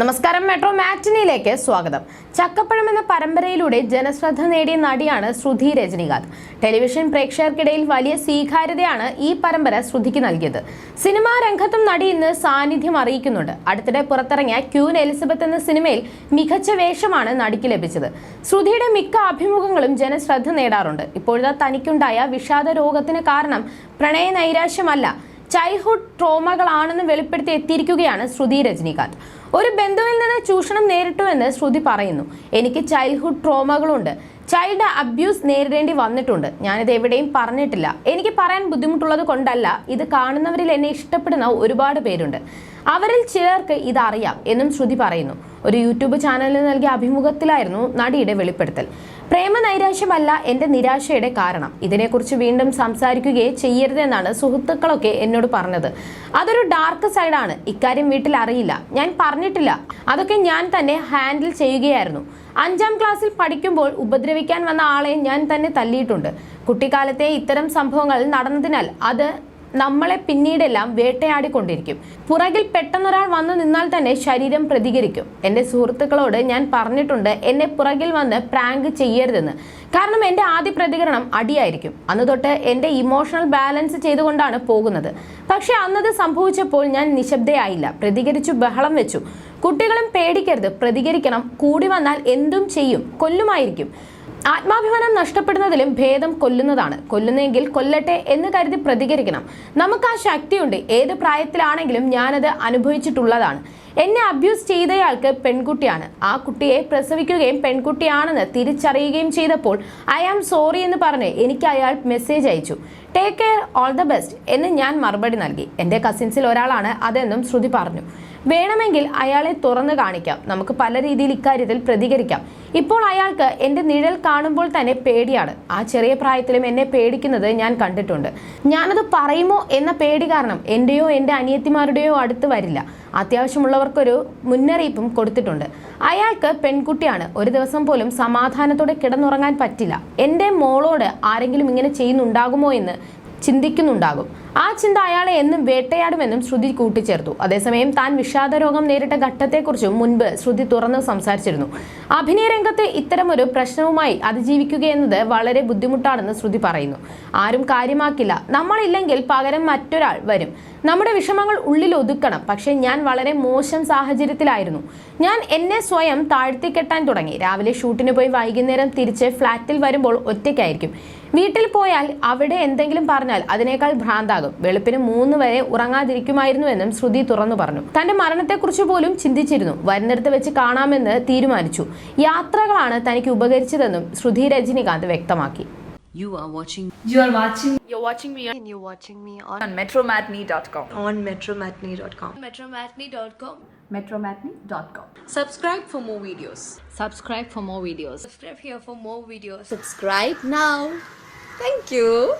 നമസ്കാരം മെട്രോ മാറ്റിനിയിലേക്ക് സ്വാഗതം. ചക്കപ്പഴം എന്ന പരമ്പരയിലൂടെ ജനശ്രദ്ധ നേടിയ നടിയാണ് ശ്രുതി രജനികാന്ത്. ടെലിവിഷൻ പ്രേക്ഷകർക്കിടയിൽ വലിയ സ്വീകാര്യതയാണ് ഈ പരമ്പര ശ്രുതിക്ക് നൽകിയത്. സിനിമാ രംഗത്തും നടി ഇന്ന് സാന്നിധ്യം അറിയിക്കുന്നുണ്ട്. അടുത്തിടെ പുറത്തിറങ്ങിയ ക്യൂൻ എലിസബത്ത് എന്ന സിനിമയിൽ മികച്ച വേഷമാണ് നടിക്ക് ലഭിച്ചത്. ശ്രുതിയുടെ മിക്ക അഭിമുഖങ്ങളും ജനശ്രദ്ധ നേടാറുണ്ട്. ഇപ്പോഴത്തെ തനിക്കുണ്ടായ വിഷാദ രോഗത്തിന് കാരണം പ്രണയ നൈരാശ്യമല്ല ചൈൽഡ്ഹുഡ് ട്രോമകളാണെന്ന് വെളിപ്പെടുത്തി എത്തിയിരിക്കുകയാണ് ശ്രുതി രജനീകാന്ത്. ഒരു ബന്ധുവിൽ നിന്ന് ചൂഷണം നേരിട്ടുവെന്ന് ശ്രുതി പറയുന്നു. എനിക്ക് ചൈൽഡ്ഹുഡ് ട്രോമകളുണ്ട് ചൈൽഡ് അബ്യൂസ് നേരിടേണ്ടി വന്നിട്ടുണ്ട്. ഞാനിത് എവിടെയും പറഞ്ഞിട്ടില്ല. എനിക്ക് പറയാൻ ബുദ്ധിമുട്ടുള്ളത് കൊണ്ടല്ല. ഇത് കാണുന്നവരിൽ എന്നെ ഇഷ്ടപ്പെടുന്ന ഒരുപാട് പേരുണ്ട്. അവരിൽ ചിലർക്ക് ഇതറിയാം എന്നും ശ്രുതി പറയുന്നു. ഒരു യൂട്യൂബ് ചാനലിന് നൽകിയ അഭിമുഖത്തിലായിരുന്നു നടിയുടെ വെളിപ്പെടുത്തൽ. പ്രേമ നൈരാശ്യമല്ല എന്റെ നിരാശയുടെ കാരണം. ഇതിനെക്കുറിച്ച് വീണ്ടും സംസാരിക്കുകയെ ചെയ്യരുതെന്നാണ് സുഹൃത്തുക്കളൊക്കെ എന്നോട് പറഞ്ഞത്. അതൊരു ഡാർക്ക് സൈഡാണ് ഇക്കാര്യം വീട്ടിൽ അറിയില്ല. ഞാൻ പറഞ്ഞിട്ടില്ല. അതൊക്കെ ഞാൻ തന്നെ ഹാൻഡിൽ ചെയ്യുകയായിരുന്നു. അഞ്ചാം ക്ലാസ്സിൽ പഠിക്കുമ്പോൾ ഉപദ്രവിക്കാൻ വന്ന ആളെ ഞാൻ തന്നെ തല്ലിയിട്ടുണ്ട്. കുട്ടിക്കാലത്തെ ഇത്തരം സംഭവങ്ങൾ നടന്നതിനാൽ അത് നമ്മളെ പിന്നീടെല്ലാം വേട്ടയാടിക്കൊണ്ടിരിക്കും. പുറകിൽ പെട്ടെന്നൊരാൾ വന്നു നിന്നാൽ തന്നെ ശരീരം പ്രതികരിക്കും. എന്റെ സുഹൃത്തുക്കളോട് ഞാൻ പറഞ്ഞിട്ടുണ്ട് എന്നെ പുറകിൽ വന്ന് പ്രാങ്ക് ചെയ്യരുതെന്ന്. കാരണം എന്റെ ആദ്യ പ്രതികരണം അടിയായിരിക്കും. അന്ന് തൊട്ട് എന്റെ ഇമോഷണൽ ബാലൻസ് ചെയ്തുകൊണ്ടാണ് പോകുന്നത്. പക്ഷെ അന്നത് സംഭവിച്ചപ്പോൾ ഞാൻ നിശബ്ദയായില്ല. പ്രതികരിച്ചു ബഹളം വെച്ചു. കുട്ടികളും പേടിക്കരുത്. പ്രതികരിക്കണം. കൂടി വന്നാൽ എന്തും ചെയ്യും. കൊല്ലുമായിരിക്കും. ആത്മാഭിമാനം നഷ്ടപ്പെടുന്നതിലും ഭേദം കൊല്ലുന്നതാണ്. കൊല്ലുന്നെങ്കിൽ കൊല്ലട്ടെ എന്ന് കരുതി പ്രതികരിക്കണം. നമുക്ക് ആ ശക്തിയുണ്ട്. ഏത് പ്രായത്തിലാണെങ്കിലും ഞാനത് അനുഭവിച്ചിട്ടുള്ളതാണ്. എന്നെ അബ്യൂസ് ചെയ്തയാൾക്ക് പെൺകുട്ടിയാണ്. ആ കുട്ടിയെ പ്രസവിക്കുകയും പെൺകുട്ടിയാണെന്ന് തിരിച്ചറിയുകയും ചെയ്തപ്പോൾ ഐ ആം സോറി എന്ന് പറഞ്ഞ് എനിക്ക് അയാൾ മെസ്സേജ് അയച്ചു. Take care all the best എന്ന് ഞാൻ മറുപടി നൽകി. എന്റെ കസിൻസിൽ ഒരാളാണ് അതെന്നും ശ്രുതി പറഞ്ഞു. വേണമെങ്കിൽ അയാളെ തുറന്നു കാണിക്കാം. നമുക്ക് പല രീതിയിൽ ഇക്കാര്യത്തിൽ പ്രതികരിക്കാം. ഇപ്പോൾ അയാൾക്ക് എന്റെ നിഴൽ കാണുമ്പോൾ തന്നെ പേടിയാണ്. ആ ചെറിയ പ്രായത്തിലും എന്നെ പേടിക്കുന്നത് ഞാൻ കണ്ടിട്ടുണ്ട്. ഞാനത് പറയുമോ എന്ന പേടി കാരണം എന്റെയോ എന്റെ അനിയത്തിമാരുടെയോ അടുത്ത് വരില്ല. അത്യാവശ്യമുള്ളവർക്കൊരു മുന്നറിയിപ്പും കൊടുത്തിട്ടുണ്ട്. അയാൾക്ക് പെൺകുട്ടിയാണ്. ഒരു ദിവസം പോലും സമാധാനത്തോടെ കിടന്നുറങ്ങാൻ പറ്റില്ല. എന്റെ മോളോട് ആരെങ്കിലും ഇങ്ങനെ ചെയ്യുന്നുണ്ടാകുമോ എന്ന് ചിന്തിക്കുന്നുണ്ടാകും. ആ ചിന്ത അയാളെ എന്നും വേട്ടയാടുമെന്നും ശ്രുതി കൂട്ടിച്ചേർത്തു. അതേസമയം താൻ വിഷാദ രോഗം നേരിട്ട ഘട്ടത്തെക്കുറിച്ചും മുൻപ് ശ്രുതി തുറന്ന് സംസാരിച്ചിരുന്നു. അഭിനയ രംഗത്ത് ഇത്തരമൊരു പ്രശ്നവുമായി അതിജീവിക്കുകയെന്നത് വളരെ ബുദ്ധിമുട്ടാണെന്ന് ശ്രുതി പറയുന്നു. ആരും കാര്യമാക്കില്ല. നമ്മളില്ലെങ്കിൽ പകരം മറ്റൊരാൾ വരും. നമ്മുടെ വിഷമങ്ങൾ ഉള്ളിൽ ഒതുക്കണം. പക്ഷേ ഞാൻ വളരെ മോശം സാഹചര്യത്തിലായിരുന്നു. ഞാൻ എന്നെ സ്വയം താഴ്ത്തിക്കെട്ടാൻ തുടങ്ങി. രാവിലെ ഷൂട്ടിന് പോയി വൈകുന്നേരം തിരിച്ച് ഫ്ലാറ്റിൽ വരുമ്പോൾ ഒറ്റയ്ക്കായിരിക്കും. വീട്ടിൽ പോയാൽ അവിടെ എന്തെങ്കിലും പറഞ്ഞാൽ അതിനേക്കാൾ ഭ്രാന്താകും വെളുപ്പിന് മൂന്ന് വരെ ഉറങ്ങാതിരിക്കുമായിരുന്നുവെന്നും ശ്രുതി തുറന്നു പറഞ്ഞു തന്റെ മരണത്തെക്കുറിച്ച് പോലും ചിന്തിച്ചിരുന്നു വരുന്നിടത്ത് വെച്ച് കാണാമെന്ന് തീരുമാനിച്ചു യാത്രകളാണ് തനിക്ക് ഉപകരിച്ചതെന്നും ശ്രുതി രജനികാന്ത് വ്യക്തമാക്കി You are watching You are watching You're watching me on, and you're watching me on, on metromatney.com. on metromatney.com. metromatney.com. metromatney.com. Subscribe for more videos. subscribe for more videos. Subscribe here for more videos. Subscribe now. Thank you.